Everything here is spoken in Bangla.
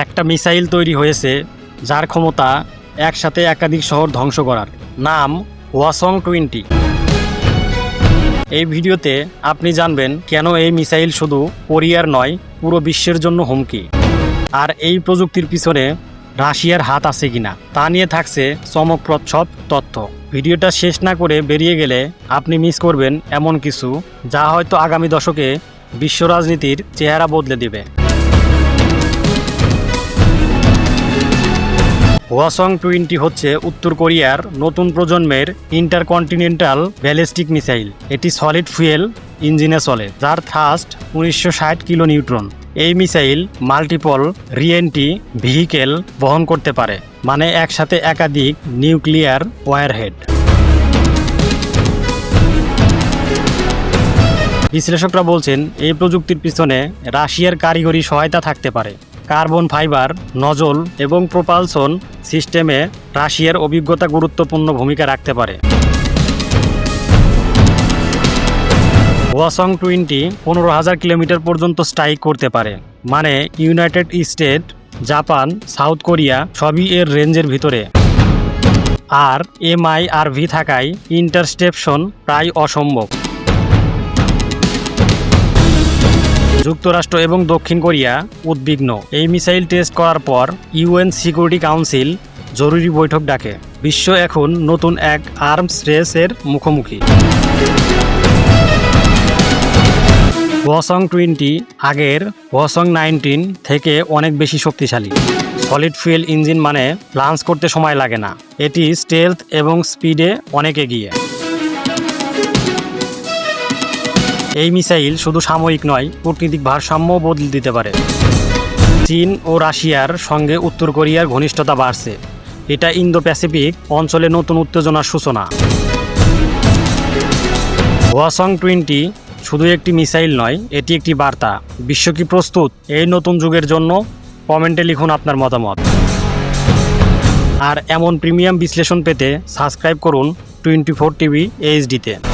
একটা মিসাইল তৈরি হয়েছে, যার ক্ষমতা একসাথে একাধিক শহর ধ্বংস করার। নাম ওয়াসং টোয়েন্টি। এই ভিডিওতে আপনি জানবেন কেন এই মিসাইল শুধু কোরিয়ার নয়, পুরো বিশ্বের জন্য হুমকি। আর এই প্রযুক্তির পিছনে রাশিয়ার হাত আছে কিনা, তা নিয়ে থাকছে চমকপ্রদ সব তথ্য। ভিডিওটা শেষ না করে বেরিয়ে গেলে আপনি মিস করবেন এমন কিছু, যা হয়তো আগামী দশকে বিশ্ব রাজনীতির চেহারা বদলে দিবে। ওয়াসং টোয়েন্টি হচ্ছে উত্তর কোরিয়ার নতুন প্রজন্মের ইন্টারকন্টিনেন্টাল ব্যালিস্টিক মিসাইল। এটি সলিড ফুয়েল ইঞ্জিনে চলে, যার থ্রাস্ট উনিশশো ষাট কিলো নিউট্রন। এই মিসাইল মাল্টিপল রিএনটি ভেহিকেল বহন করতে পারে মানে একসাথে একাধিক নিউক্লিয়ার ওয়ারহেড বিশ্লেষকরা বলছেন, এই প্রযুক্তির পিছনে রাশিয়ার কারিগরি সহায়তা থাকতে পারে। কার্বন ফাইবার, নজল এবং প্রোপালসন সিস্টেমে রাশিয়ার অভিজ্ঞতা গুরুত্বপূর্ণ ভূমিকা রাখতে পারে। ওয়াসং টোয়েন্টি পনেরো হাজার কিলোমিটার পর্যন্ত স্ট্রাইক করতে পারে। মানে United state, Japan, South Korea সবই এর রেঞ্জের ভিতরে। আর এমআই আর ভি থাকায় ইন্টারস্টেপশন প্রায় অসম্ভব। যুক্তরাষ্ট্র এবং দক্ষিণ কোরিয়া উদ্বিগ্ন। এই মিসাইল টেস্ট করার পর ইউএন সিকিউরিটি কাউন্সিল জরুরি বৈঠক ডাকে। বিশ্ব এখন নতুন এক আর্মস রেসের মুখোমুখি। ওয়াসং টোয়েন্টি আগের ওয়াসং নাইনটিন থেকে অনেক বেশি শক্তিশালী। সলিড ফুয়েল ইঞ্জিন মানে লঞ্চ করতে সময় লাগে না। এটি স্টেলথ এবং স্পিডে অনেক এগিয়ে। এই মিসাইল শুধু সাময়িক নয়, কূটনীতিক ভারসাম্য বদলে দিতে পারে। চীন ও রাশিয়ার সঙ্গে উত্তর কোরিয়ার ঘনিষ্ঠতা বাড়ছে। এটা ইন্দো প্যাসিফিক অঞ্চলে নতুন উত্তেজনার সূচনা। ওয়াসং টোয়েন্টি শুধু একটি মিসাইল নয়, এটি একটি বার্তা। বিশ্ব কি প্রস্তুত এই নতুন যুগের জন্য? কমেন্টে লিখুন আপনার মতামত। আর এমন প্রিমিয়াম বিশ্লেষণ পেতে সাবস্ক্রাইব করুন টোয়েন্টি ফোর টিভি এইচডিতে।